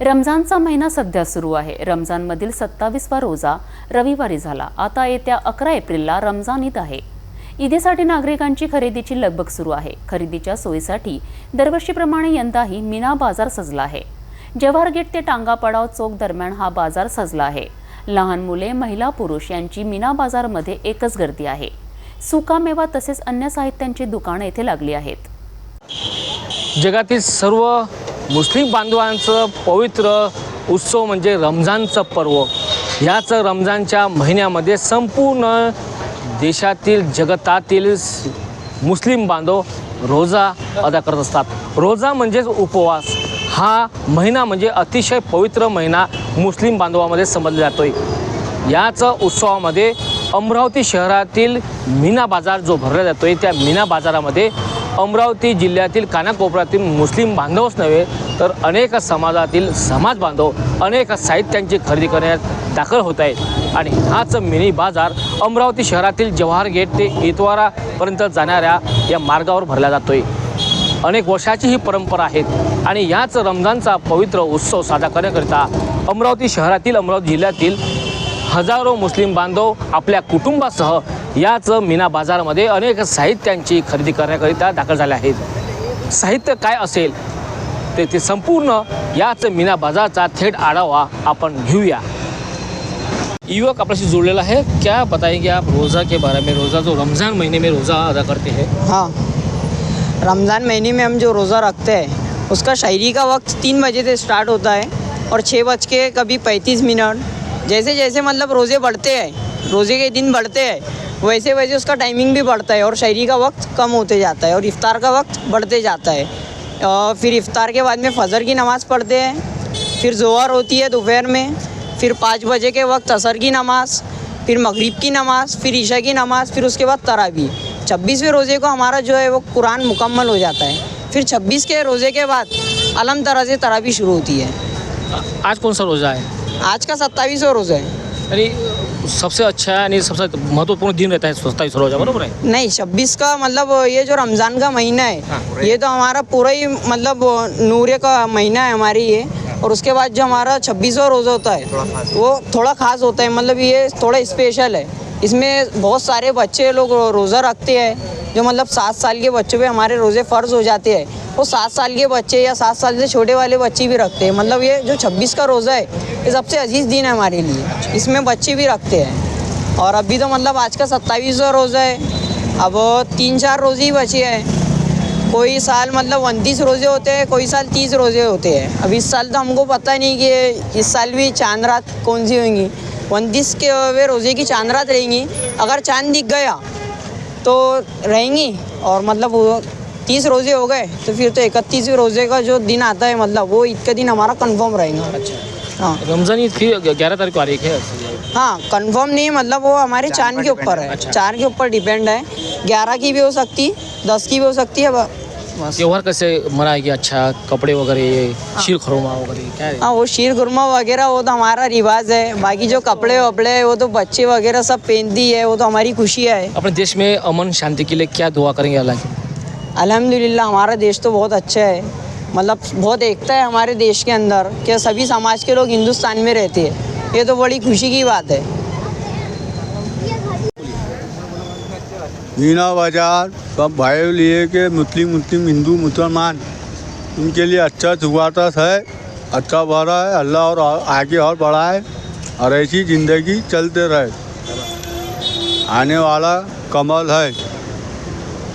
रमजानचा महिना सध्या सुरू आहे. रमजानमधील सत्तावीसवा रोजा रविवारी झाला. आता येत्या अकरा एप्रिलला रमजान ईद आहे. ईदीसाठी नागरिकांची खरेदीची लगबग सुरू आहे. खरेदीच्या सोयीसाठी दरवर्षीप्रमाणे यंदाही मीना बाजार सजला आहे. जवाहर गेट ते टांगापाडाव चौक दरम्यान हा बाजार सजला आहे. लहान मुले महिला पुरुष यांची मीना बाजारमध्ये एकच गर्दी आहे. सुकामेवा तसेच अन्य साहित्यांची दुकानं येथे लागली आहेत. जगातील सर्व मुस्लिम बांधवांचं पवित्र उत्सव म्हणजे रमजानचं पर्व. याच रमजानच्या महिन्यामध्ये संपूर्ण देशातील जगतातील मुस्लिम बांधव रोजा अदा करत असतात. रोजा म्हणजेच उपवास. हा महिना म्हणजे अतिशय पवित्र महिना मुस्लिम बांधवामध्ये समजला जातोय. याच उत्सवामध्ये अमरावती शहरातील मीना बाजार जो भरला जातोय त्या मीना बाजारामध्ये अमरावती जिल्ह्यातील कानाकोपऱ्यातील मुस्लिम बांधवच नव्हे तर अनेक समाजातील समाज बांधव अनेक साहित्यांची खरेदी करण्यात दाखल होत आहेत. आणि हाच मिनी बाजार अमरावती शहरातील जवाहर गेट ते इतवारापर्यंत जाणाऱ्या या मार्गावर भरला जातोय. अनेक वर्षाची ही परंपरा आहेत आणि याच रमजानचा पवित्र उत्सव साजरा करण्याकरिता अमरावती शहरातील अमरावती जिल्ह्यातील हजारो मुस्लिम बांधव आपल्या कुटुंबासह याच मीना बाजारमध्ये अनेक साहित्यांची खरेदी करण्याकरिता दाखल झाल्या आहेत. साहित्य काय असेल? ते ते संपूर्ण याच मीना बाजारचा थेट आढावा आपण घेऊया. युवक आपल्याशी जुळलेला है क्या बताएंगे आप रोज़ा के बारे में रोज़ा जो रमज़ान महीने में रोज़ा अदा करते हैं? हाँ। रमज़ान महीने में हम जो रोज़ा रखते हैं उसका शायरी का वक्त तीन बजे से स्टार्ट होता है और छः बज के कभी पैंतीस मिनट। जैसे जैसे मतलब रोज़े बढ़ते हैं रोज़े के दिन बढ़ते हैं वैसे वैसे उसका टाइमिंग भी बढ़ता है और शायरी का वक्त कम होते जाता है और इफ़्तार का वक्त बढ़ते जाता है। और फिर इफ़्तार के बाद में फजर की नमाज़ पढ़ते हैं फिर जोहर होती है दोपहर में फिर पाँच बजे के वक्त असर की नमाज़ फिर मगरिब की नमाज़ फिर ईशा की नमाज़ फिर उसके बाद तरावी। छब्बीसवें रोज़े को हमारा जो है वो कुरान मुकम्मल हो जाता है। फिर छब्बीस के रोज़े के बाद अलम तरह से तरावी शुरू होती है। आज कौन सा रोज़ा है? आज का सत्ताईसवा रोज़ा है। यानी सबसे अच्छा यानी सबसे महत्वपूर्ण दिन रहता है सत्ताईस रोज़ा बरोबर है? नहीं छब्बीस का मतलब ये जो रमज़ान का महीना हाँ, है ये तो हमारा पूरा ही मतलब नूरे का महीना है हमारी ये। और उसके बाद जो हमारा छब्बीसवा रोज़ा होता है वो थोड़ा ख़ास होता है मतलब ये थोड़ा स्पेशल है। इसमें बहुत सारे बच्चे लोग रोज़ा रखते हैं जो मतलब सात साल के बच्चों पे हमारे रोज़े फ़र्ज़ हो जाते हैं। वो सात साल के बच्चे या सात साल से छोटे वाले बच्चे भी रखते हैं। मतलब ये जो छब्बीस का रोज़ा है, ये सबसे अज़ीज़ दिन है हमारे लिए। इसमें बच्चे भी रखते हैं। और अभी तो मतलब आज का सत्ताईसवा रोज़ा है। अब तीन चार रोज़े ही बचे हैं। कोई साल मतलब उनतीस रोज़े होते हैं, कोई साल तीस रोज़े होते हैं। अब इस साल तो हमको पता नहीं कि इस साल भी चाँद रात कौन सी होंगी। उनतीस के वे रोज़े की चाँद रात रहेंगी। अगर चाँद दिख गया तो रहेंगी। और मतलब तीस रोज़े हो गए तो फिर तो इकतीसवें रोज़े का जो दिन आता है मतलब वो ईद का दिन हमारा कन्फर्म रहेगा। अच्छा। हाँ। रमज़ान ईद फिर ग्यारह तारीख को आ रही है हाँ कंफर्म नहीं मतलब वो हमारे चाँद के ऊपर है। अच्छा। चाँद के ऊपर डिपेंड है। ग्यारह की भी हो सकती दस की भी हो सकती है त्योहार कैसे मनाएगी? अच्छा कपड़े वगैरह शीर खरोमा वगैरह क्या है? हाँ वो शीर खुरमा वगैरह वो तो हमारा रिवाज है। बाकी जो कपड़े वपड़े है वो तो बच्चे वगैरह सब पहनती है वो तो हमारी खुशी है। अपने देश में अमन शांति के लिए क्या दुआ करेंगे अल्लाह की? अल्हम्दुलिल्लाह, हमारा देश तो बहुत अच्छा है। मतलब बहुत एकता है हमारे देश के अंदर कि सभी समाज के लोग हिंदुस्तान में रहते हैं। ये तो बड़ी खुशी की बात है। मीना बाज़ार, सब भाइयों लिए के मुस्लिम मुस्लिम, हिंदू, मुसलमान, उनके लिए अच्छा शुरुआत है। अच्छा बढ़ा है, अल्लाह और आगे और बढ़ाए और ऐसी ज़िंदगी चलते रहे। आने वाला कमल है।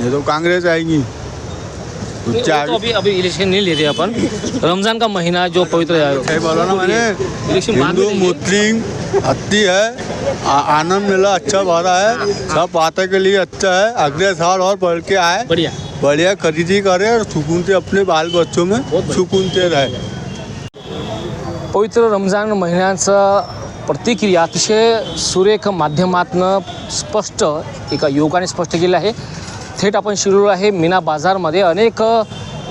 ये तो कांग्रेस आएगी। तो अभी अभी इलेक्शन नहीं लेते अपन। रमज़ान का महीना जो पवित्र है। बोला ना मैंने। हिंदू। मुस्लिम हत्ती है आनंद मेला अच्छा भरा है। सब बातें के लिए अच्छा है। अगले साल और बढ़ के आए। बढ़िया। बढ़िया खरीदी करे और सुकून से अपने बाल बच्चों में। सुकून से रहे। पवित्र रमजान महिन्याचं प्रतिक्रिया अतिशय सुरेख माध्यमातनं स्पष्ट एका युवकाने स्पष्ट केलं आहे. थेट आपण शिरलो आहे मीना बाजारमध्ये. अनेक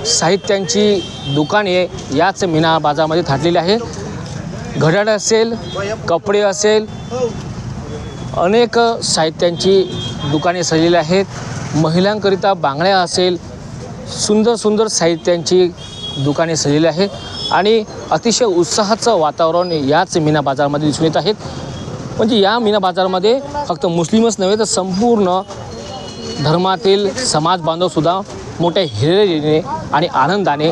साहित्यांची दुकाने याच मीना बाजारमध्ये थाटलेली आहे. घड्याळ असेल कपडे असेल अनेक साहित्यांची दुकाने सजलेली आहेत. महिलांकरिता बांगड्या असेल सुंदर सुंदर साहित्यांची दुकाने सजलेली आहेत आणि अतिशय उत्साहाचं वातावरण याच मीना बाजारमध्ये दिसून येत आहेत म्हणजे या मीना बाजारामध्ये फक्त मुस्लिमच नव्हे तर संपूर्ण धर्मातील समाज बांधवसुद्धा मोठ्या हिरेने आणि आनंदाने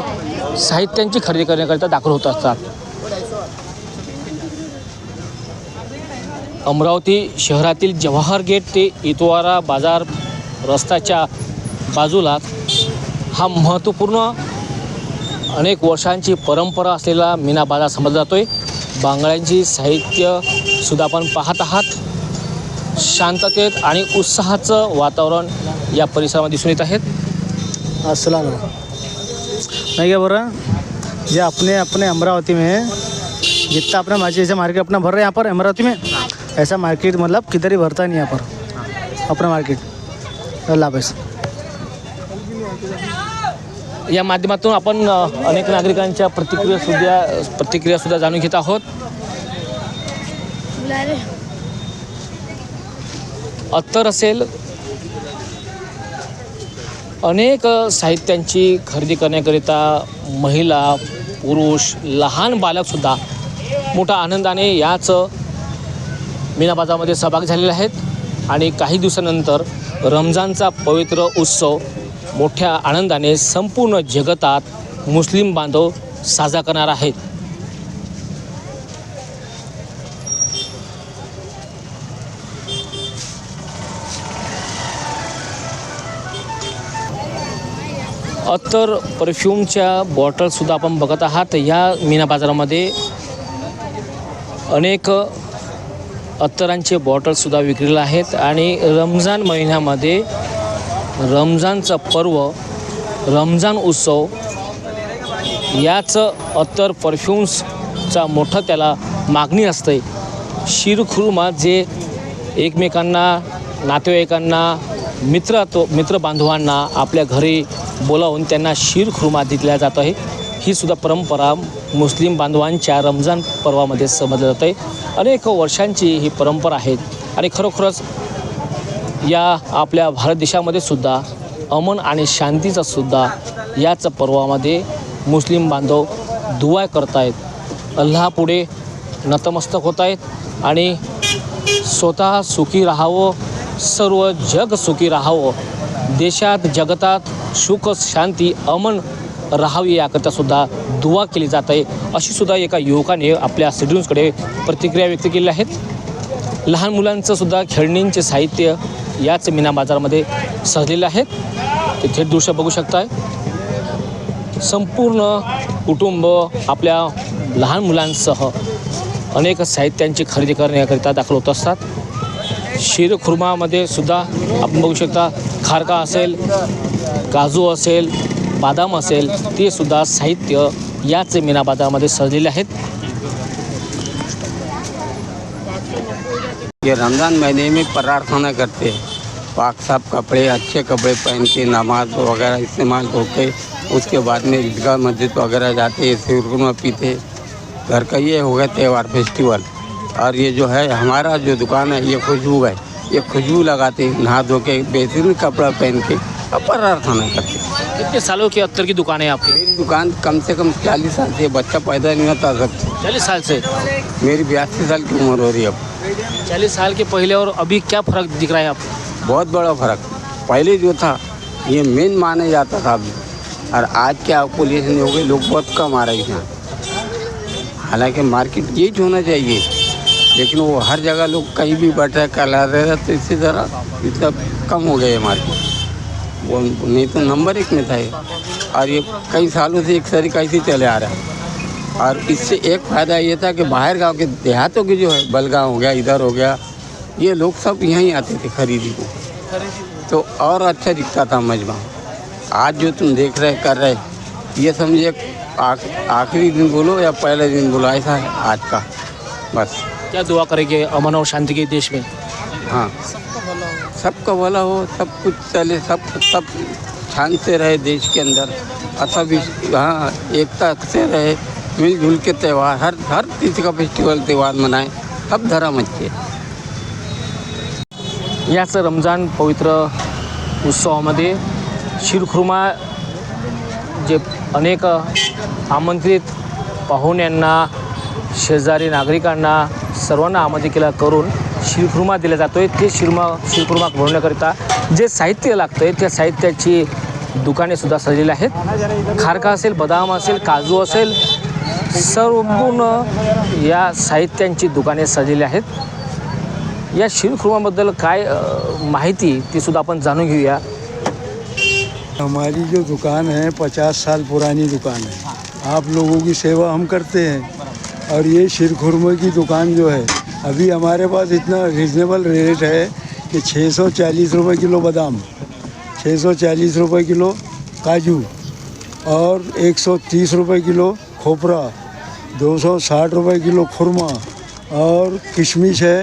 साहित्यांची खरेदी करण्याकरिता दाखल होत असतात. अमरावती शहरातील जवाहर गेट ते इतवारा बाजार रस्त्याच्या बाजूला हा महत्त्वपूर्ण अनेक वर्षांची परंपरा असलेला मीना बाजार समजला जातो आहे बांगड्यांची साहित्यसुद्धा आपण पाहत आहात. शांततेत आणि उत्साहाचं वातावरण या परिसरामध्ये दिसून येत आहेत वालेकुम। मैं क्या बोल रहा ये अपने अपने अमरावती में जितना अपना मार्केट जैसे मार्केट अपना भर रहे हैं यहाँ पर अमरावती में ऐसा मार्केट मतलब किधर ही भरता नहीं यहाँ पर। अपना मार्केट। अल्लाह हाफिज़। या माध्यमातून आपण अनेक नागरिकांच्या प्रतिक्रियासुद्धा प्रतिक्रियासुद्धा जाणून घेत आहोत. अत्तर असेल. अनेक साहित्यांची खरेदी करण्याकरिता महिला पुरुष लहान बालकसुद्धा मोठ्या आनंदाने याच मीना सहभाग सहभागी झालेले आहेत. आणि काही दिवसानंतर रमजानचा पवित्र उत्सव मोठ्या आनंदाने संपूर्ण जगतात मुस्लिम बांधव साजरा करणार आहेत. अत्तर परफ्यूमच्या बॉटलसुद्धा आपण बघत आहात. या मीना बाजारामध्ये अनेक अत्तरांचे बॉटलसुद्धा विक्रीला आहेत आणि रमजान महिन्यामध्ये रमजानचं पर्व रमजान उत्सव याच अत्तर परफ्युम्सचा मोठं त्याला मागणी असते. शिरखुर्मा जे एकमेकांना नातेवाईकांना मित्र तो मित्रबांधवांना आपल्या घरी बोलावून त्यांना शिरखुर्मा दिला जात आहे. ही सुद्धा परंपरा मुस्लिम बांधवांच्या रमजान पर्वामध्ये समजलं जात आहे. अनेक वर्षांची ही परंपरा आहे आणि खरोखरच या आपल्या भारत देशामध्ये सुद्धा अमन आणि शांतीचा सुद्धा याच पर्वामध्ये मुस्लिम बांधव दुआ करतायत. अल्लापुढे नतमस्तक होत आहेत आणि स्वतः सुखी राहावं सर्व जग सुखी राहावं देशात जगतात सुख शांती अमन राहावी याकरता सुद्धा दुवा केली जात आहे. अशी सुद्धा एका युवकाने आपल्या सिटीन्सकडे प्रतिक्रिया व्यक्त केलेल्या आहेत. लहान मुलांचं सुद्धा खेळणींचे साहित्य याच मीना बाजारामध्ये सजलेले आहेत ते थेट दृश्य बघू शकताय. संपूर्ण कुटुंब आपल्या लहान मुलांसह अनेक साहित्यांची खरेदी करण्याकरिता दाखल होत असतात. शिरखुर्मामध्ये सुद्धा आपण बघू शकता खारका असेल काजू असेल बादाम असेल ते सुद्धा साहित्य याच मीना बाजारामध्ये सजलेले आहेत. ये रमज़ान महीने में प्रार्थना करते हैं। पाक साफ कपड़े अच्छे कपड़े पहन के नमाज वगैरह इस्तेमाल होके उसके बाद में ईदगाह मस्जिद वगैरह जाते हैं पीते घर का ये हो गया त्यौहार फेस्टिवल और ये जो है हमारा जो दुकान है ये खुशबू है। ये खुशबू लगाते नहा धो के बेहतरीन कपड़ा पहन के और प्रार्थना करते। हैं कितने सालों की अत्तर की दुकान है आपकी? मेरी दुकान कम से कम चालीस साल से बच्चा पैदा नहीं होता सब चालीस साल से? मेरी बयासी साल की उम्र हो रही है अब। चालीस साल के पहले और अभी क्या फ़र्क दिख रहा है आपको? बहुत बड़ा फ़र्क। पहले जो था ये मेन माने जाता था अभी और आज क्या पॉपुलेशन हो गई लोग बहुत कम आ रहे हैं। हालाँकि मार्केट यही होना चाहिए। लेकिन वो हर जगह लोग कहीं भी बैठे कला रहे तो इसी तरह इतना कम हो गया है मार्केट वो नहीं तो नंबर एक में था ये। और ये कई सालों से एक सरी कैसे चले आ रहा है। और इससे एक फ़ायदा ये था कि बाहर गाँव के देहातों के जो है बलगांव हो गया इधर हो गया ये लोग सब यहीं आते थे खरीदी को। तो और अच्छा दिखता था मजमा। आज जो तुम देख रहे कर रहे ये समझिए आख- आखिरी दिन बोलो या पहले दिन बोलो ऐसा है आज का। बस। क्या दुआ करेंगे अमन और शांति के देश में? हाँ। सबका भला हो सब कुछ चले सब सब छान से रहे देश के अंदर। अच्छा भी हाँ एकता से रहे मिलजुल के त्यौहार हर हर चीज़ का फेस्टिवल त्यौहार मनाएं सब धर्म अच्छे। याच रमजान पवित्र उत्सवामध्ये शिरखुर्मा जे अनेक आमंत्रित पाहुण्यांना शेजारी नागरिकांना सर्वांना आमंत्रित करून शिरखुर्मा दिला जातो आहे ते शिरमा शिरखुर्मा भरण्याकरिता जे साहित्य लागतं आहे त्या साहित्याची दुकानेसुद्धा सजलेली आहेत. खारका असेल बदाम असेल काजू असेल संपूर्ण या साहित्यांची दुकाने सजलेली आहेत. या शिरखुर्माबद्दल काय माहिती ती सुद्धा आपण जाणून घेऊया. हमारी जो दुकान है पचास साल पुरानी दुकान है। आप लोगों की सेवा हम करते हैं। और ये शिरखुरमे की दुकान जो है अभी हमारे पास इतना रिजनेबल रेट है कि छः सौ चालीस रुपये किलो बादाम छः सौ चालीस रुपये किलो काजू और एक सौ तीस रुपये किलो खोपरा, दो सौ साठ रुपये किलो खुरमा और किशमिश है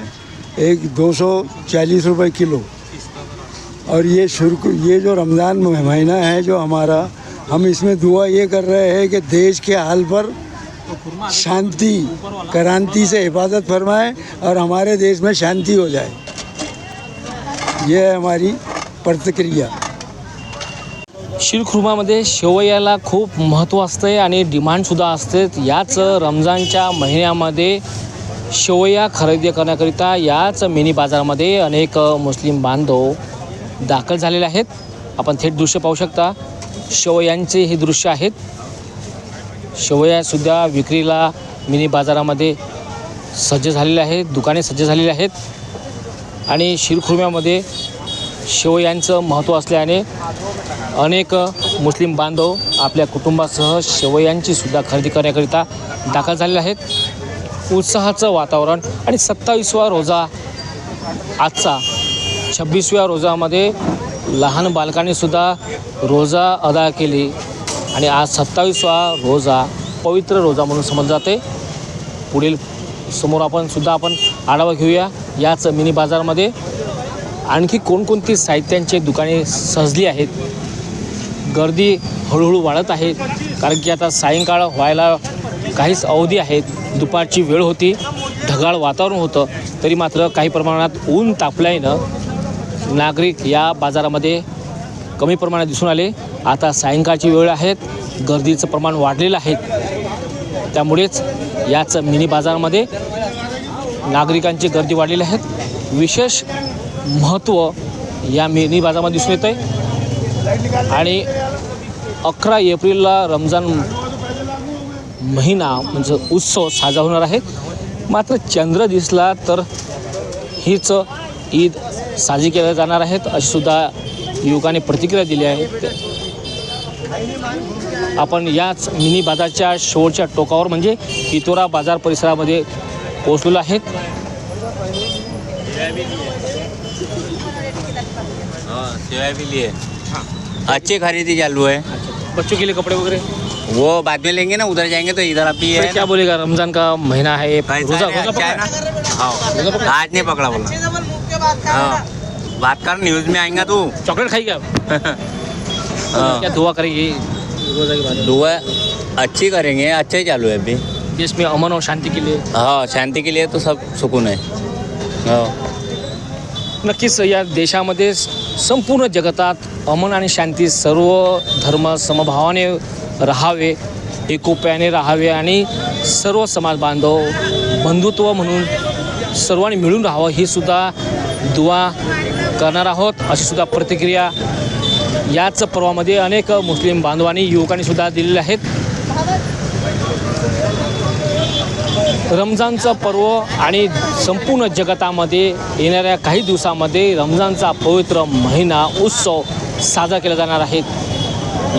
एक दो सौ चालीस रुपये किलो। और ये शुरू ये जो रमज़ान महीना है जो हमारा, हम इसमें दुआ ये कर रहे हैं कि देश के हाल पर शांति क्रांति से हिफाजत फरमाए और हमारे देश में शांति हो जाए। ये है हमारी प्रतिक्रिया। शिरखुर्मामध्ये शेवयाला खूप महत्त्व असते आणि डिमांडसुद्धा असते. याच रमजानच्या महिन्यामध्ये शेवया खरेदी करण्याकरिता याच मिनी बाजारामध्ये अनेक मुस्लिम बांधव दाखल झालेले आहेत. आपण थेट दृश्य पाहू शकता. शेवयांचे हे दृश्य आहेत. शेवयासुद्धा विक्रीला मिनी बाजारामध्ये सज्ज झालेले आहेत दुकाने सज्ज झालेली आहेत. आणि शिरखुर्म्यामध्ये शेवयांचं महत्त्व असल्याने अनेक मुस्लिम बांधव आपल्या कुटुंबासह शेवयांची सुद्धा खरेदी करण्याकरिता दाखल झालेले आहेत. उत्साहाचं वातावरण आणि सत्तावीसवा रोजा आजचा छब्बीसव्या रोजामध्ये लहान बालकांनीसुद्धा रोजा अदा केली. आणि आज सत्तावीसवा रोजा पवित्र रोजा म्हणून समजला जाते. पुढील समोर आपण सुद्धा आपण आढावा घेऊया याच मिनी बाजारमध्ये. आणखी कोणकोणती साहित्यांची दुकाने सजली आहेत? गर्दी हळूहळू वाढत आहे कारण की आता सायंकाळ व्हायला काहीच अवधी आहेत. दुपारची वेळ होती ढगाळ वातावरण होतं तरी मात्र काही प्रमाणात ऊन तापल्यानं नागरिक या बाजारामध्ये कमी प्रमाणात दिसून आले. आता सायंकाळची वेळ आहेत. गर्दीचं प्रमाण वाढलेलं आहे. त्यामुळेच याच मिनी बाजारमध्ये नागरिकांची गर्दी वाढलेली आहेत विशेष महत्त्व या मिनी बाजारामध्ये दिसून येतं आहे आणि अकरा एप्रिलला रमजान महिना म्हणजे उत्सव साजरा होणार आहे. मात्र चंद्र दिसला तर हीच ईद साजरी केल्या जाणार आहेत. अशी सुद्धा युवकाने प्रतिक्रिया दिली आहे. आपण याच मिनी बाजारच्या शेवटच्या टोकावर म्हणजे पितोरा बाजार परिसरामध्ये पोहोचलेलो आहेत. हाँ, सेवा भी लिए अच्छी खरीदी चालू है बच्चों के लिए कपड़े वगैरह वो बाद में लेंगे ना उधर जाएंगे तो इधर अभी फिर है क्या बोलेगा रमजान का महीना कैसा रोजा रोजा अच्छा पकड़ा? ना? रोजा पकड़ा? है? आज नहीं पकड़ा बोला। हाँ। बात कर न्यूज में आएगा तू। चॉकलेट खाई क्या दुआ करेंगे? दुआ अच्छी करेंगे अच्छा ही चालू है अभी। देश में अमन और शांति के लिए। हाँ शांति के लिए तो सब सुकून है। हाँ। नक्कीच या देशामध्ये संपूर्ण जगतात अमन आणि शांती सर्व धर्म समभावाने राहावे एकोप्याने राहावे आणि सर्व समाज बांधव बंधुत्व म्हणून सर्वांनी मिळून राहावं ही सुद्धा दुवा करणार आहोत अशी सुद्धा प्रतिक्रिया याच पर्वामध्ये अनेक मुस्लिम बांधवांनी युवकांनी सुद्धा दिलेल्या आहेत. रमजानचं पर्व आणि संपूर्ण जगतामध्ये येणाऱ्या काही दिवसामध्ये रमजानचा पवित्र महिना उत्सव साजरा केला जाणार आहे.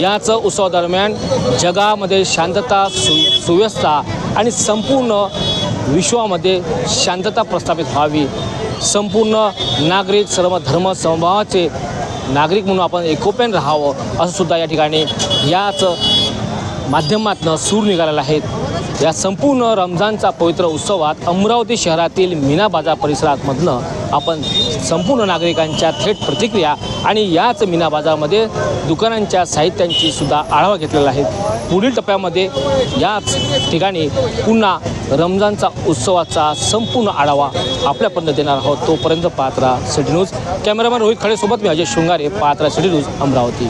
याच उत्सवादरम्यान जगामध्ये शांतता सु सुव्यवस्था आणि संपूर्ण विश्वामध्ये शांतता प्रस्थापित व्हावी. संपूर्ण नागरिक सर्व धर्म समभावाचे नागरिक म्हणून आपण एकोप्यान राहावं असं सुद्धा या ठिकाणी याच माध्यमातनं सूर निघालेला आहेत या संपूर्ण रमजानचा पवित्र उत्सवात अमरावती शहरातील मीना बाजार परिसरामधनं आपण संपूर्ण नागरिकांच्या थेट प्रतिक्रिया आणि याच मीना बाजारमध्ये दुकानांच्या साहित्यांची सुद्धा आढावा घेतलेला आहे. पुढील टप्प्यामध्ये याच ठिकाणी पुन्हा रमजानचा उत्सवाचा संपूर्ण आढावा आपल्यापर्यंत देणार आहोत. तोपर्यंत Patra city news. Cameraman Rohit खडेसोबत मी Ajay Shrungare. Patra city news Amravati.